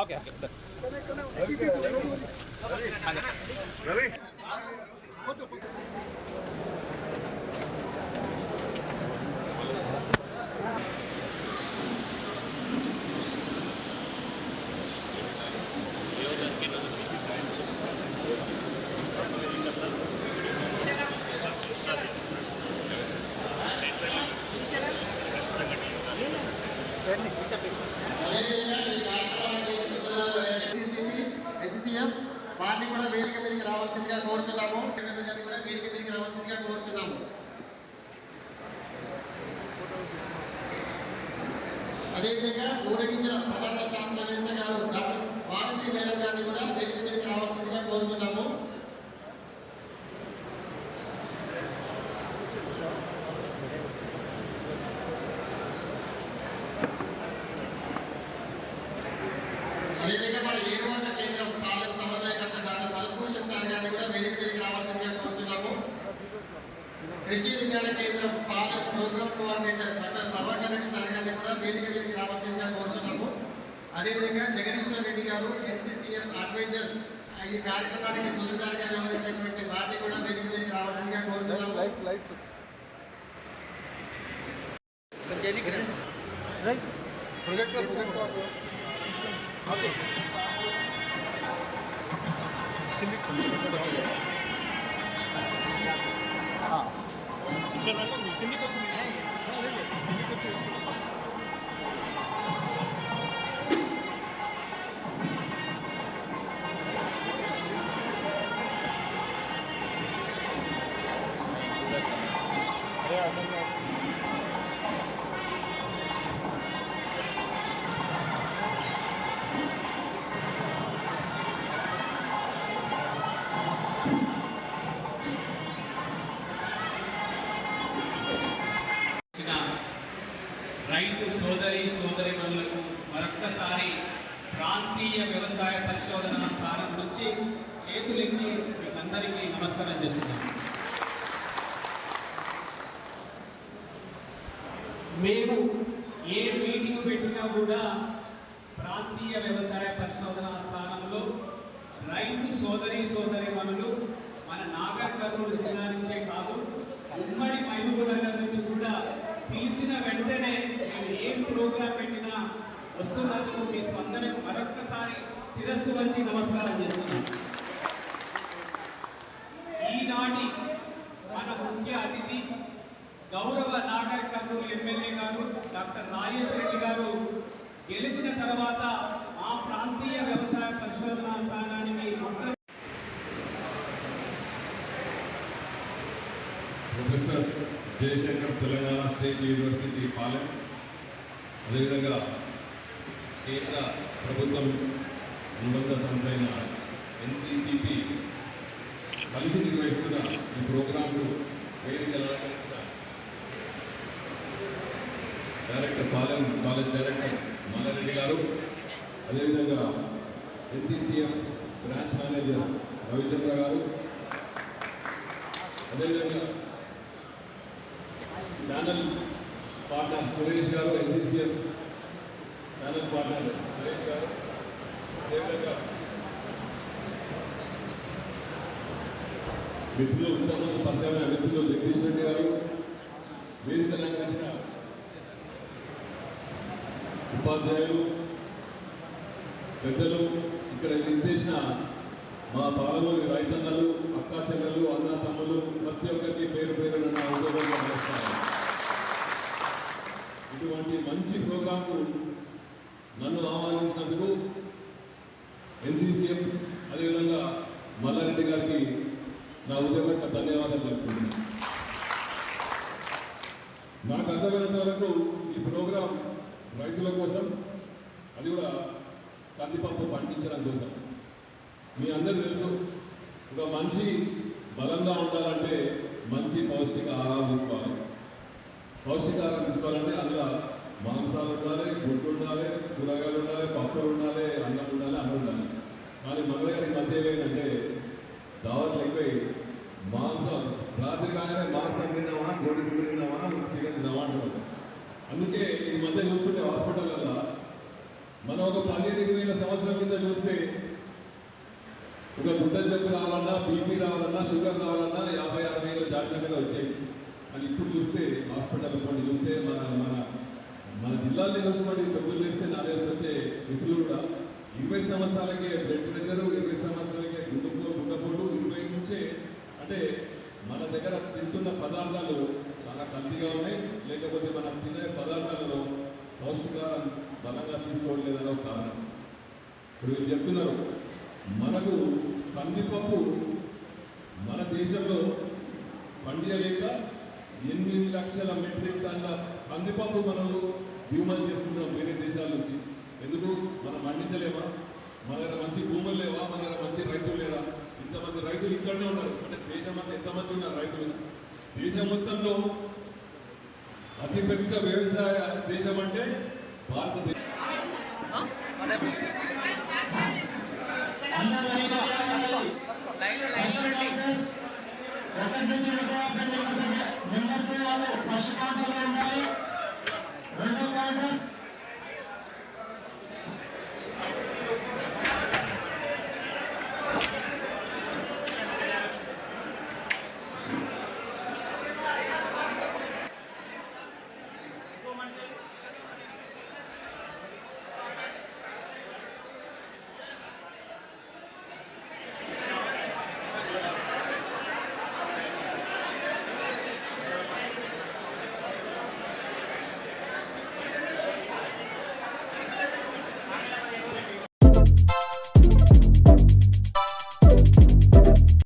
Okay okay HCM వారిని కూడా వేదిక మీదకి రావాల్సిందిగా కోరుచున్నాము. కూడా వేదిక మీదకి రావాల్సిందిగా కోరుచున్నాము. అదేవిధంగా ఊరగించిన ప్రధాన శాస్త్రవేత్త గారు డాక్టర్ వారశ్రీ మేడం గారిని కూడా వేదిక మీదకి రావాల్సిందిగా కోరుచున్నాము అదేవిధంగా మన ఏరువాక కేంద్రం పాలక సమన్వయకర్త డాక్టర్ బలభూషణ్ సార్ గారిని కూడా వేదిక మీదకి రావాల్సిందిగా కోరుచున్నాము కృషి విజ్ఞాన కేంద్రం పాలక programme coordinator doctor Prabhakar Reddy sir గారిని కూడా వేదిక మీదకి రావాల్సిందిగా కోరుచున్నాము. అదేవిధంగా జగదీశ్వర్ రెడ్డి గారు ఎన్సీసీఎఫ్ అడ్వైజర్ ఈ కార్యక్రమానికి సూత్రధారిగా వ్యవహరిస్తున్నటువంటి వారిని కూడా వేదిక మీదకి రావాల్సిందిగా కోరుచున్నాము ఇచ్చిన రైతు సోదరి సోదరిమణులకు మరొక్కసారి ప్రాంతీయ వ్యవసాయ పరిశోధన స్థానం నుంచి చేతులెత్తి మీకందరికీ నమస్కారం చేస్తున్నాను. మేము ఏ మీటింగ్ పెట్టినా కూడా ప్రాంతీయ వ్యవసాయ పరిశోధన స్థానంలో రైతు సోదరి సోదరిమణులు మన నాగర్ కర్నూలు జిల్లా నుంచే కాదు ఉమ్మడి మహబూబ్ నుంచి కూడా పిలిచిన వెంటనే మేము ఏం ప్రోగ్రాం పెట్టినా వస్తున్నందుకు మీ స్పందనకు మరొక్కసారి శిరస్సు వచ్చి నమస్కారం చేస్తున్నాను. ఈనాటి మన ముఖ్య అతిథి గౌరవ నాగర్ కర్నూలు ఎమ్మెల్యే గారు డాక్టర్ రాజేష్ రెడ్డి గారు గెలిచిన తర్వాత మా ప్రాంతీయ వ్యవసాయ పరిశోధనా స్థానానికి జయశంకర్ తెలంగాణ స్టేట్ యూనివర్సిటీ పాలెం. అదేవిధంగా కేంద్ర ప్రభుత్వం అనుబంధ సంస్థ అయిన ఎన్సిసిపి కలిసి నిర్వహిస్తున్న ఈ ప్రోగ్రాంకు వేదిక అలంకరించిన director Palem college director Mallareddy గారు. అదేవిధంగా ఎన్సిసిఎఫ్ బ్రాంచ్ మేనేజర్ రవిచంద్ర గారు. అదేవిధంగా ఛానల్ పార్ట్నర్ సురేష్ గారు ఎన్సీసీఎల్ ఛానల్ పార్ట్నర్ సురేష్ గారు అదేవిధంగా మిత్రులు ఇంతకుముందు పరిచయమైన మిత్రులు జగదీష్ రెడ్డి గారు వేదిక అలంకరించిన ఉపాధ్యాయులు పెద్దలు ఇక్కడ ఇచ్చేసిన మా పాలలోని రైతన్నలు అక్కా చెల్లెలు అన్న తమ్ములు ప్రతి ఒక్కరికి పేరు పేరు నా ఉద్యోగంలో నమస్కారం ఇటువంటి మంచి ప్రోగ్రాంకు నన్ను ఆహ్వానించినందుకు ఎన్సీసీఎఫ్ అదేవిధంగా మల్లారెడ్డి గారికి నా ఉద్యోగ ధన్యవాదాలు తెలుపుతున్నాను నాకు అర్థమైనంత వరకు ఈ ప్రోగ్రాం రైతుల కోసం అది కూడా కందిపప్పు పండించడం కోసం. మీ అందరూ తెలుసు ఒక మనిషి బలంగా ఉండాలంటే మంచి పౌష్టిక ఆహారం తీసుకోవాలి. పౌష్టికాహారం తీసుకోవాలంటే అందులో మాంసాలు ఉండాలి గుడ్డు ఉండాలి కూరగాయలు ఉండాలి పప్పులు ఉండాలి అన్నం ఉండాలి అన్నం ఉండాలి. కానీ మన దగ్గర మధ్య ఏమైందంటే దావత్లు ఎక్కువై మాంసం రాత్రి కాగానే మాంసం తిందామా గోడి గుడ్డు తిందామా చికెన్ తిందామా అంటున్నారు. అందుకే ఈ మధ్య చూస్తుంటే హాస్పిటల్లో మనం ఒక పదిహేను ఇరవై సంవత్సరం కింద చూస్తే ఒక గుడ్డ జబ్బు రావాలన్నా బీపీ రావాలన్నా షుగర్ రావాలన్నా యాభై అరవై ఏళ్ళు దాటినట్టుగా వచ్చాయి అని ఇప్పుడు చూస్తే హాస్పిటల్ కొన్ని చూస్తే మన మన మన జిల్లాలో చూసుకోండి పొద్దున్న వేస్తే నా దగ్గరకు వచ్చే మిత్రులు కూడా ఇరవై సంవత్సరాలకే బ్లడ్ ప్రెషర్ ఇరవై సంవత్సరాలకే గుండెపోటు గుండెపోటు ఇరవై నుంచే అంటే మన దగ్గర తింటున్న పదార్థాలు చాలా కల్తీగా ఉన్నాయి. లేకపోతే మనం తినే పదార్థాలలో పౌష్టికారం బలంగా తీసుకోవట్లేదనే ఒక కారణం. ఇప్పుడు వీళ్ళు చెప్తున్నారు మనకు కందిపప్పు మన దేశంలో పండియలేక ఎనిమిది లక్షల మెట్రిక్ టన్ల కందిపప్పు మనం దిగుమతి చేసుకుంటాం వేరే దేశాల నుంచి ఎందుకు మనం పండించలేమా మన దగ్గర మంచి భూములు లేవా మన దగ్గర మంచి రైతులు లేరా ఇంతమంది రైతులు ఇక్కడనే ఉన్నారు అంటే దేశం అంతా ఎంతమంది ఉన్నారు రైతులు దేశం మొత్తంలో అతిపెద్ద వ్యవసాయ దేశం అంటే భారతదేశం లైన్ లైన్ Canada.